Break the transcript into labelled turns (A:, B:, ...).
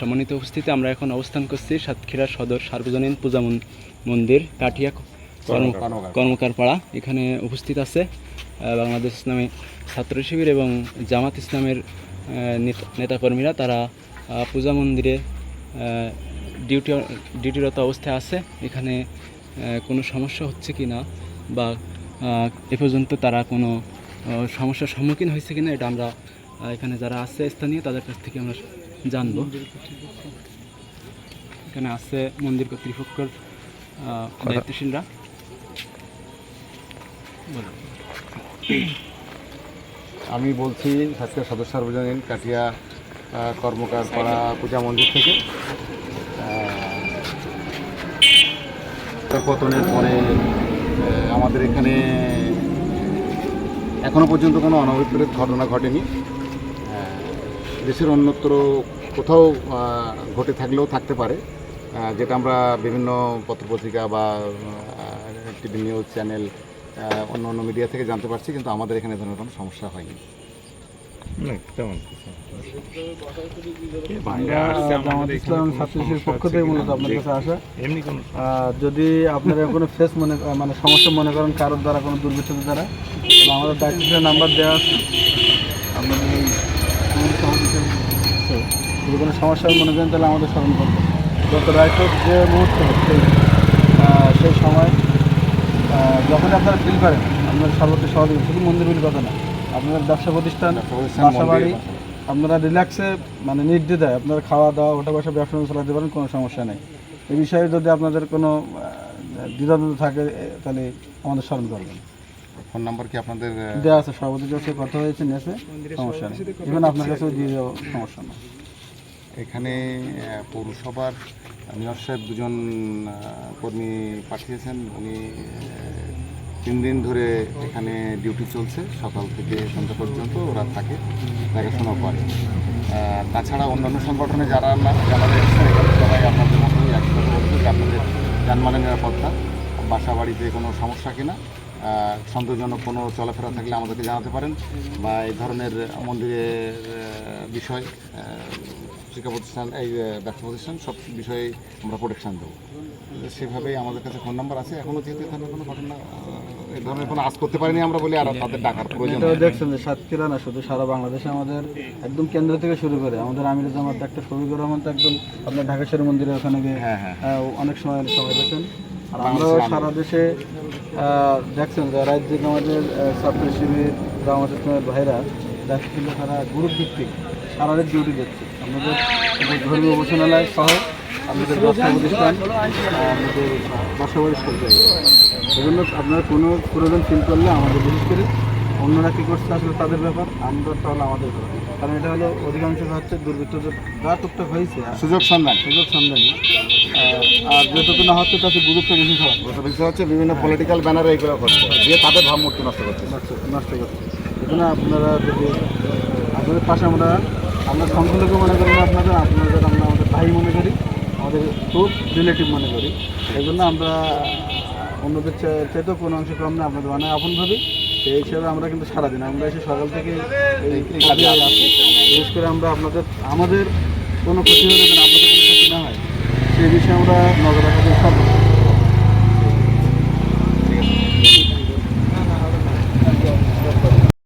A: সম্মানিত উপস্থিতি আমরা এখন অবস্থান করছি সাতক্ষীরা সদর সার্বজনীন পূজা মন্দির কাঠিয়া কর্ম কর্মকার পাড়া। এখানে উপস্থিত আছে বাংলাদেশ ইসলামী ছাত্র শিবির এবং জামাত ইসলামের নেতা- নেতাকর্মীরা। তারা পূজা মন্দিরে ডিউটি ডিউটিরত অবস্থায় আছে। এখানে কোনো সমস্যা হচ্ছে কি না বা এ পর্যন্ত তারা কোনো সমস্যার সম্মুখীন হয়েছে কিনা এটা আমরা এখানে যারা আছে স্থানীয় তাদের কাছ থেকে আমরা জানব। এখানে আছে মন্দির কর্তৃপক্ষের দায়িত্বশীলরা।
B: আমি বলছি আজকে সদস্য সার্বজনীন কাটিয়া কর্মকার পাড়া পূজা মন্দির থেকে। পতনের পরে আমাদের এখানে এখনও পর্যন্ত কোনো অনভিপ্রেত ঘটনা ঘটেনি। দেশের অন্যত্র কোথাও ঘটে থাকলেও থাকতে পারে। যেটা আমরা বিভিন্ন পত্রপত্রিকা বা টিভি নিউজ চ্যানেল অন্য অন্য মিডিয়া থেকে জানতে পারছি কিন্তু আমাদের এখানে ধরনের কোনো সমস্যা হয়নি।
C: জামাত ইসলাম থেকে মূলত আপনার কাছে আসা। যদি আপনারা কোনো ফেস মনে মানে সমস্যা মনে করেন কারোর দ্বারা কোনো দুর্বৃত্তদের দ্বারা তাহলে আমাদের দায়িত্বের নাম্বার দেওয়া আছে। আপনাদের এই আমাদের সহযোগিতা আছে। যদি কোনো সমস্যা মনে করেন তাহলে আমাদের স্মরণ করবেন। গত রায়পুর যে মুহূর্তে সেই সেই সময় যখন আপনারা বিল করেন আপনার সর্বোচ্চ সহযোগিতা শুধু মন্দির বিল কথা না আপনাদের ব্যবসা প্রতিষ্ঠান বাসা বাড়ি আপনারা রিল্যাক্সে মানে নির্দ্বিধায় আপনারা খাওয়া দাওয়া ওটা বসে ব্যবসা চালাতে পারেন কোনো সমস্যা নেই। এই বিষয়ে যদি আপনাদের কোনো দ্বিধাদ্বন্দ্ব থাকে তাহলে আমাদের স্মরণ করবেন।
B: ফোন নাম্বার কি আপনাদের
C: দেওয়া আছে সভাপতির কাছে কথা হয়েছে নেছে সমস্যা নেই। ইভেন আপনার কাছেও দিয়ে দেওয়া সমস্যা নেই।
B: এখানে পৌরসভার মেয়র সাহেব দুজন কর্মী পাঠিয়েছেন। উনি তিন দিন ধরে এখানে ডিউটি চলছে, সকাল থেকে সন্ধ্যা পর্যন্ত ওরা থাকে, দেখাশোনা করে। তাছাড়া অন্যান্য সংগঠনে যারা যারা সবাই আপনাদের মতোই একসাথে আপনাদের যানবাহনের নিরাপত্তা বাসা বাড়িতে কোনো সমস্যা কিনা সন্দেহজনক কোনো চলাফেরা থাকলে আমাদেরকে জানাতে পারেন। বা এই ধরনের মন্দিরের বিষয় শিক্ষা প্রতিষ্ঠান এই ব্যবসা প্রতিষ্ঠান সব বিষয়ে আমরা প্রোটেকশন দেবো। সেভাবেই আমাদের কাছে ফোন নাম্বার আছে। এখনও যেহেতু এখানে কোনো ঘটনা এই ধরনের কোনো আজ করতে পারিনি আমরা বলি আর তাদের ডাকার প্রয়োজন
C: দেখছেন যে সাতক্ষীরা না শুধু সারা বাংলাদেশে আমাদের একদম কেন্দ্র থেকে শুরু করে আমাদের আমির জামাত একটা শফিকুর রহমান তো একদম আপনার ঢাকেশ্বরী মন্দিরে ওখানে গিয়ে
B: হ্যাঁ হ্যাঁ।
C: অনেক সময় সময় দিয়েছেন আর আমরাও সারা দেশে দেখছেন যে রাজ্যিক আমাদের ছাত্র শিবির বা আমাদের ভাইরা দেখছেন কিন্তু তারা গ্রুপ ভিত্তিক সারা রাত ডিউটি দিচ্ছে। আমাদের ধর্মীয় উপাসনালয় সহ আমাদের ব্যবসা প্রতিষ্ঠান আমাদের বাসাবাড়ি সব জায়গায় এজন্য আপনার কোনো প্রয়োজন ফিল করলে আমাদের বিশেষ করে অন্যরা কী করছে আসলে তাদের ব্যাপার আমরা তাহলে আমাদের ব্যাপার। কারণ এটা হলো অধিকাংশ হচ্ছে দুর্বৃত্তদের যা টুকটাক হয়েছে
B: সুযোগ সন্ধান।
C: সুযোগ সন্ধানী আর যেটুকু না হচ্ছে তাতে গুরুত্ব বেশি
B: বিষয় হচ্ছে বিভিন্ন পলিটিক্যাল ব্যানারে এগুলো করছে দিয়ে তাদের ভাবমূর্তি নষ্ট করছে
C: নষ্ট নষ্ট করছে এজন্য আপনারা যদি, আপনাদের পাশে আমরা আমরা সংখ্যালঘু মনে করি না আপনাদের আপনাদের আমরা আমাদের ভাই মনে করি, আমাদের খুব রিলেটিভ মনে করি। এই জন্য আমরা অন্যদের চাইতেও কোনো অংশ কম না আপনাদের অনেক আপন ভাবি। সেই হিসাবে আমরা কিন্তু সারাদিন, আমরা এসে সকাল থেকে এই কাজে আসি। বিশেষ করে আমরা আপনাদের, আমাদের কোনো ক্ষতি হলে আপনাদের কোনো ক্ষতি না হয়, সেই বিষয়ে আমরা নজর জন্য সর্বোচ্চ